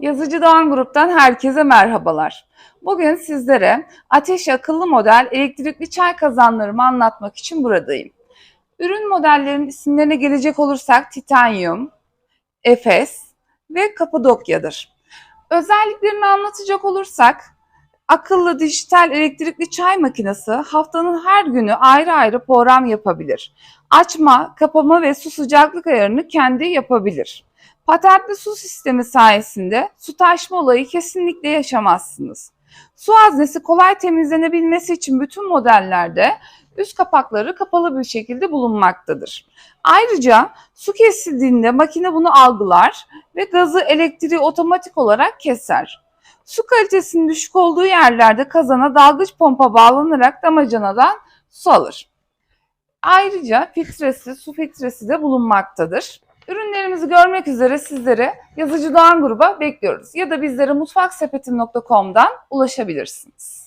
Yazıcı Doğan Grup'tan herkese merhabalar. Bugün sizlere Ateş akıllı model elektrikli çay kazanlarımı anlatmak için buradayım. Ürün modellerinin isimlerine gelecek olursak Titanium, Efes ve Kapadokya'dır. Özelliklerini anlatacak olursak akıllı dijital elektrikli çay makinesi haftanın her günü ayrı ayrı program yapabilir. Açma, kapama ve su sıcaklık ayarını kendi yapabilir. Patentli su sistemi sayesinde su taşma olayı kesinlikle yaşamazsınız. Su haznesi kolay temizlenebilmesi için bütün modellerde üst kapakları kapalı bir şekilde bulunmaktadır. Ayrıca su kesildiğinde makine bunu algılar ve gazı elektriği otomatik olarak keser. Su kalitesinin düşük olduğu yerlerde kazana dalgıç pompa bağlanarak damacanadan su alır. Ayrıca filtresi, su filtresi de bulunmaktadır. Ürünlerimizi görmek üzere sizlere Yazıcı Doğan gruba bekliyoruz. Ya da bizlere mutfaksepeti.com'dan ulaşabilirsiniz.